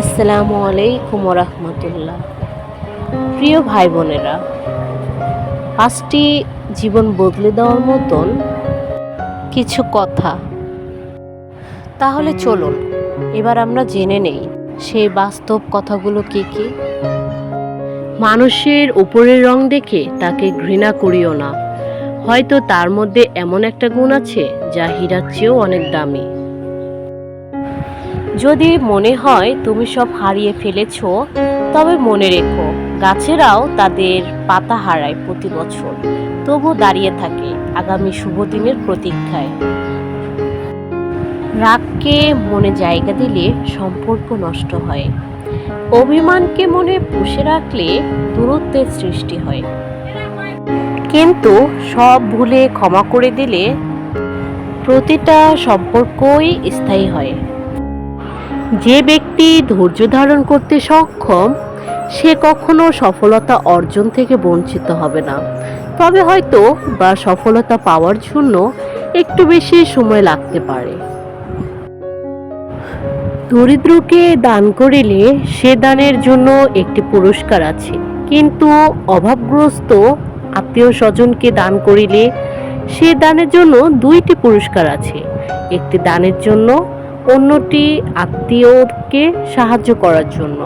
আসসালামু আলাইকুম রহমতুল্লাহ প্রিয় ভাই বোনেরা, পাঁচটি জীবন বদলে দেওয়ার মতন কিছু কথা। তাহলে চলুন, এবার আমরা জেনে নেই সেই বাস্তব কথাগুলো কি কি। মানুষের উপরের রং দেখে তাকে ঘৃণা করিও না। হয়তো তার মধ্যে এমন একটা গুণ আছে যা হীরার চেয়েও অনেক দামি। যদি মনে হয় তুমি সব হারিয়ে ফেলেছ, তবে মনে রেখো, গাছেরাও তাদের পাতা হারায় প্রতি বছর। তবু দাঁড়িয়ে থাকে আগামী শুভ দিনের প্রতীক্ষায়। রাগকে মনে জায়গা দিলে সম্পর্ক নষ্ট হয়। অভিমানকে মনে পুষে রাখলে দূরত্বের সৃষ্টি হয়। কিন্তু সব ভুলে ক্ষমা করে দিলে প্রতিটা সম্পর্কই স্থায়ী হয়। যে ব্যক্তি ধৈর্য ধারণ করতে সক্ষম, সে কখনো সফলতা অর্জন থেকে বঞ্চিত হবে না। তবে হয়তো বা সফলতা পাওয়ার জন্য একটু বেশি সময় লাগতে পারে। দরিদ্রকে দান করিলে সে দানের জন্য একটি পুরস্কার আছে। কিন্তু অভাবগ্রস্ত আত্মীয় স্বজনকে দান করিলে সে দানের জন্য দুইটি পুরস্কার আছে। একটি দানের জন্য অন্যটি আত্মীয়কে সাহায্য করার জন্য।